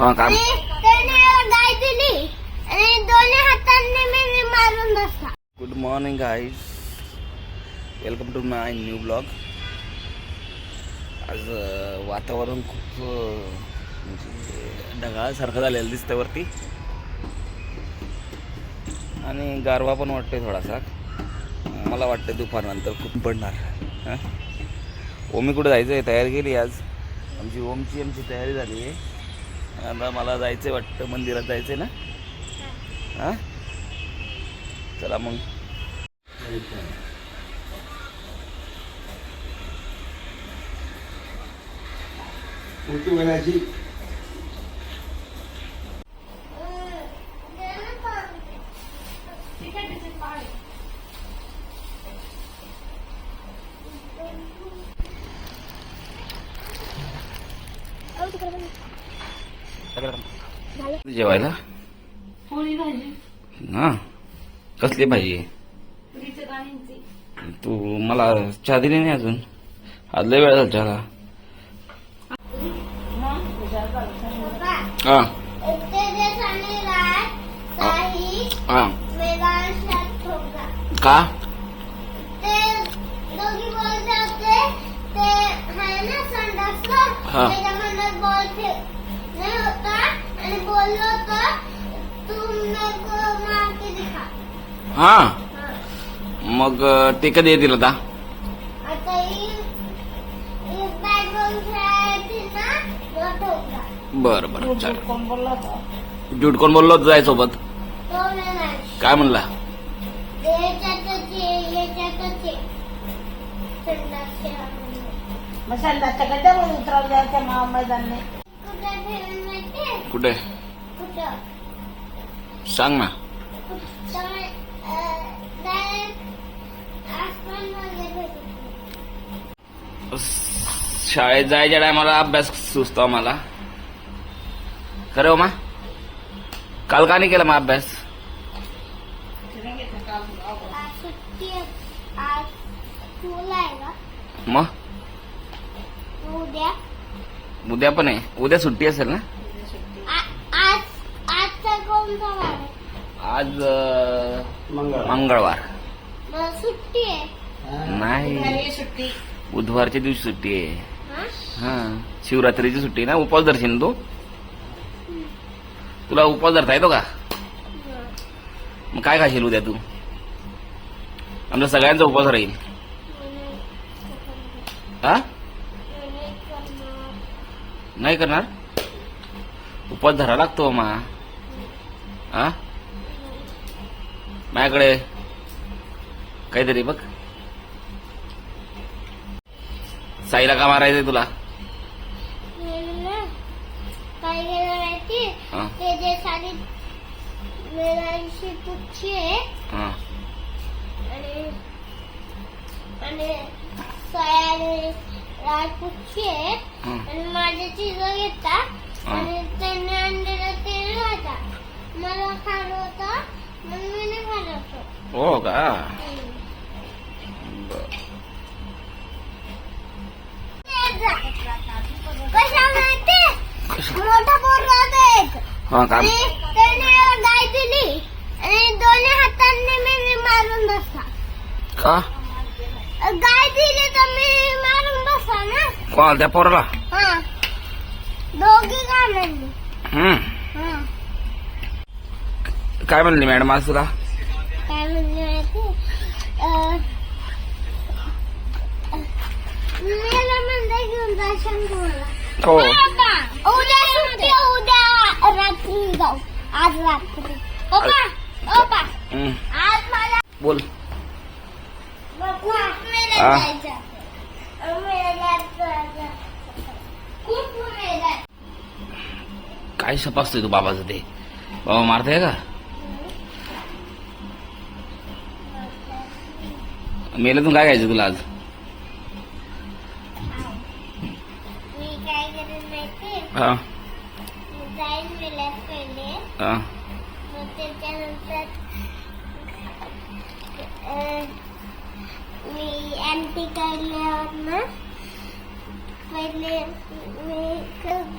हा काम. आणि त्याने मला गाय दिली आणि दोन्ही हातांनी मी मारून बसला. Good morning guys welcome to my new blog आज वातावरण खूप म्हणजे ढगाळसारखं झालेलं दिसतं वरती. आणि गारवा पण वाटतोय थोडासा. मला वाटतं दुपारनंतर खूप पडणार. हां? ओमी कुठे जायचं आहे तयारी केली आज? आमची ओमची आमची तयारी झाली आहे. आता मला जायचं आहे वाटतं मंदिरात जायचं आहे ना? हां? चला मग. उलटी जेवायला? पोळी भाजी. हा. कसली भाजी? तू मला चहा दिली नाही अजून. आज लय वेळ झाला चहाला. हा. हा. का? ते दोघी बोलत होते ते आहे ना संडासला हा. त्याच्या मनात बॉल नाही होता आणि बोललो दिखा। हा. मग ते कधी येतील आता? बरं बरं चालेल. कोण बोलला होता? जूट कोण बोललो होतं जायसोबत? तो वेदांश काय म्हणला? मग संध्याच्या गड्ड्यावर उतरावं जायच्या मा मैदानने? कुठे? सांग ना. शाळेत जायच्या टायमाला अभ्यास सुचतो आम्हाला. खरं हो मा? काल का नाही केला मग अभ्यास? मग? उद्या उद्या पण आहे. उद्या सुट्टी असेल ना? आज आजचा कोणता वार आहे? आज अं, मंगळ मंगळवार. मग सुट्टी आहे. नाही. बुधवारच्या दिवशी सुट्टी आहे. हा? हा. शिवरात्रीची सुट्टी आहे ना? उपवास धरशील ना तू? तुला उपवास धरता येतो का? मग काय खाशील उद्या तू? आमच्या सगळ्यांचा उपवास राहील. हा? नाही करणार? उपवास धरा लागतो मा. हा माझ्याकडे काहीतरी बघ. साईला का मारायचंय तुला? आणि राजपुच्छी आहे. आणि माझे चिज घेतात. आणि त्यांनी आणलेलं तेल होता मला खाणं होतं म्हणून मी नाही खाल्लं होतं. हो का हम्म. बरं. कशा माहिती मोठा पोरगा होता एक हा का आणि त्याने मला गाय दिली आणि दोन्ही हातांनी मी मी मारून बसला का कोणाला त्या पोराला. हा. दोघी का म्हणली? हम्म. हा. काय म्हणली मॅडम आज तुला? काय म्हणली माहिती? अं, मला म्हणते घेऊन जा शंकरला हो. उद्या सुट्टी उद्या रात्री जाऊ. आज रात्री. ओपा ओपा. हम्म. आज मला बोल. हा. जायचं. काय सपासतोय तू बाबाचं ते? बाबा मारताय का? मेल्यातून काय घ्यायचं तुला आज? काय हा. मी हा मी ना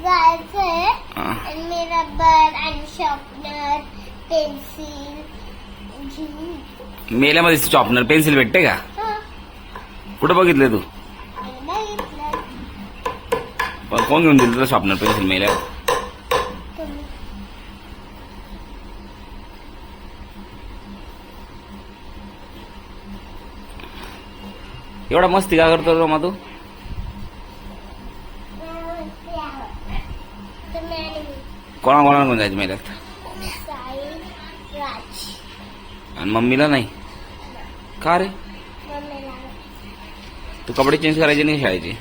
जायचंय आणि मी रबर आणि शॉर्पनर पेन्सिल मेल्यामध्ये शॉपनर. पेन्सिल भेटते का? कुठं बघितले तू? कोण घेऊन दिलं तुला शॉपनर पेन्सिल मेल्या एवढा मस्ती का करतो रमा तू तुम्ही आणि मी कोणा कोणाला कोण जायचं मेल्यात आणि मम्मीला नाही? का रे? तू कपडे चेंज करायचे नाही शाळेचे?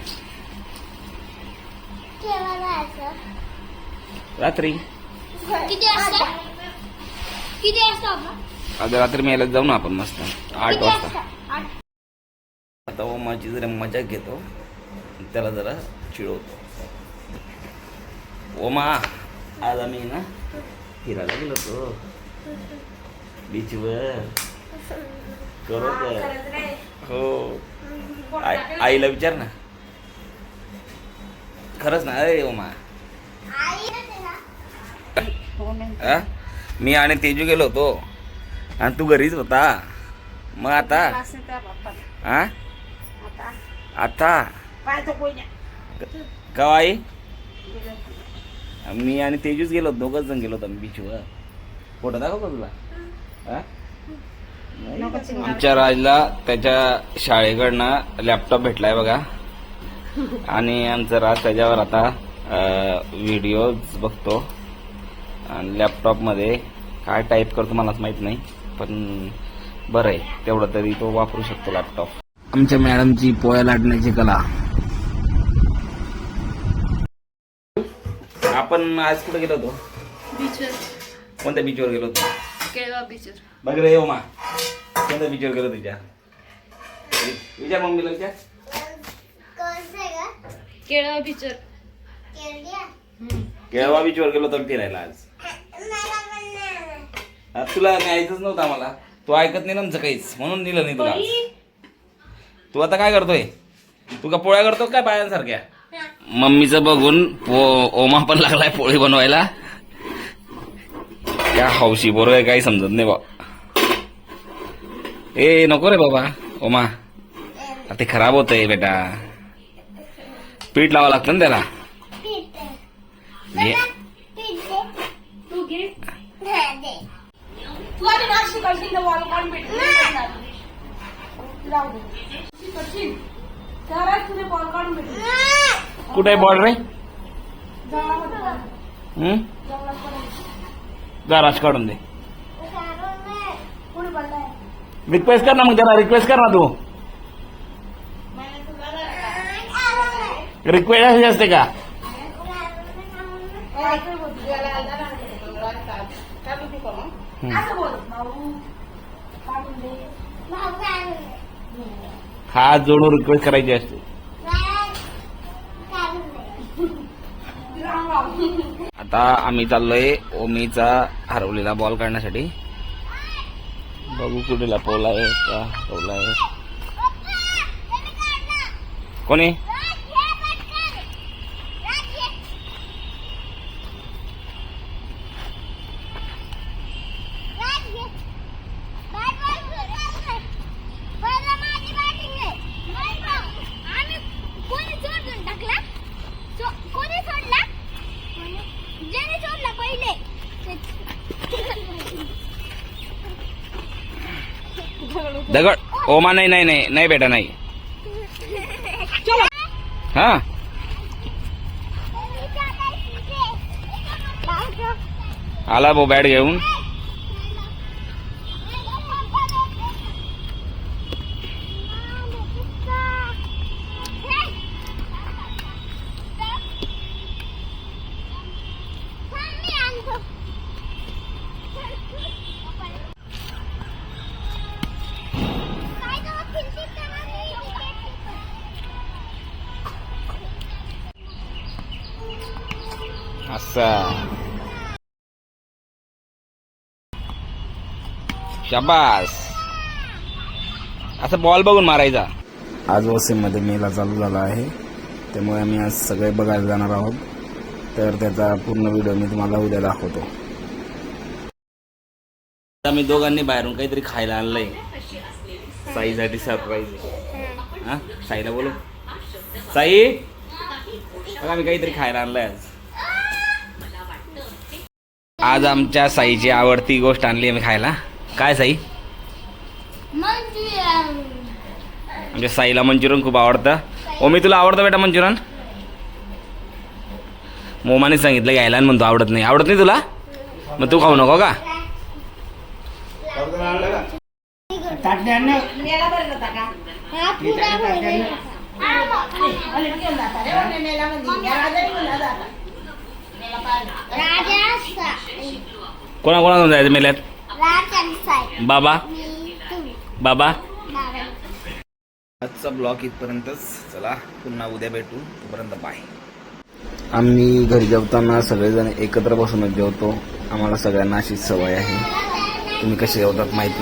रात्री? आज रात्री मेल्यात जाऊ ना आपण मस्त. आठ वाजता. आता ओमाची जरा मजा घेतो. त्याला जरा चिडवतो. ओमा! आज आम्ही ना फिरायला गेलो होतो बीचवर करू हो आई- आईला विचार ना खरंच ना अरे ओमा? मी आणि तेजू गेलो होतो आणि तू घरीच होता मग आता हा आता पाहायचं कोणी नाही. का आई मी आणि तेजूच गेलो दोघच जण गेलो होतो आम्ही बीचवर फोटो दाखव का तुला? हा? नाही. आमच्या राजला त्याच्या शाळेकडनं लॅपटॉप भेटलाय बघा. आणि आमचं राज त्याच्यावर आता व्हिडिओ बघतो. आणि लॅपटॉपमध्ये काय टाईप करतो मलाच माहीत नाही पण बरं आहे तेवढं तरी तो वापरू शकतो लॅपटॉप आमच्या मॅडमची पोया लाटण्याची कला. आपण आज कुठे गेलो होतो? बीचवर कोणत्या बीचवर गेलो होतो? केळवा बीचवर बघ रे येऊ मा कोणत्या बीचवर गेलो तुझ्या विचार मम्मीला विचार. केळवा बीचवर केळवा बीचवर गेलो होतो फिरायला आज. तुला न्यायचंच नव्हतं आम्हाला. तू ऐकत नाही ना आमचं काहीच. म्हणून दिलं नाही तुला आज. तू आता काय करतोय? तू का पोळ्या करतो काय बायांसारख्या? मम्मीचं बघून ओमा पण लागलाय पोळी बनवायला. क्या हौशी बरोबर आहे काही समजत नाही बा. ए नको रे बाबा ओमा. आता ते खराब होतंय बेटा. पीठ लावावं लागतं ना त्याला. आहे. शिकवशील तरच तुझे बॉल काढून भेटली. कुठे बॉल रे जंगलामध्ये जंगलात. गराज काढून दे काढून दे. कुठे पडलाय रिक्वेस्ट कर ना मग त्याला रिक्वेस्ट कर ना तू. रिक्वेस्ट अशी असते का. ए. असं बोल भाऊ काढून दे. हात जोडून रिक्वेस्ट करायची असते. आता आम्ही चाललोय ओमीचा हरवलेला बॉल काढण्यासाठी. बघू कुठे लपवलाय का हरवलाय. कोणी राज, ये पटकन. राज, ये. राज, ये. बॅट बॉल खेळतोय. पहिलं माझी batting आहे. नाही बा. आम्ही कोणी सोडून टाकला सो- कोणी सोडला ज्याने सोडला पहिले दगड ओमा नाही नाही नाही नाही बेटा नाही हा आला भाऊ बॅट घेऊन असा शाबास असं बॉल बघून मारायचा. आज वसीममध्ये मेला चालू झाला आहे. त्यामुळे आम्ही आज सगळे बघायला जाणार आहोत. तर त्याचा पूर्ण व्हिडिओ मी तुम्हाला उद्या दाखवतो. आम्ही दोघांनी बाहेरून काहीतरी खायला आणलंय. साईसाठी सरप्राईज हा? साईला बोलू? साई? बघा मी काहीतरी खायला आणलंय आज. आज आमच्या साईची आवडती गोष्ट आणली मी खायला. काय साई? आमच्या साईला मंचुरियन खूप आवडतं. ओमी तुला आवडतं बेटा मंचुरियन? मोमाने सांगितलं घ्यायला आणि म्हणतो आवडत नाही. आवडत नाही तुला? मग तू खाऊ नको का? राजा साई कोणा कोणा जायचं मेल्यात बाबा? बाबा? बाबा आजचा ब्लॉग इथपर्यंतच. चला पुन्हा उद्या भेटू. तोपर्यंत बाय आम्ही घरी जेवताना सगळेजण एकत्र बसूनच जेवतो. आम्हाला सगळ्यांना अशीच सवय आहे. तुम्ही कसे जेवतात माहीत नाही.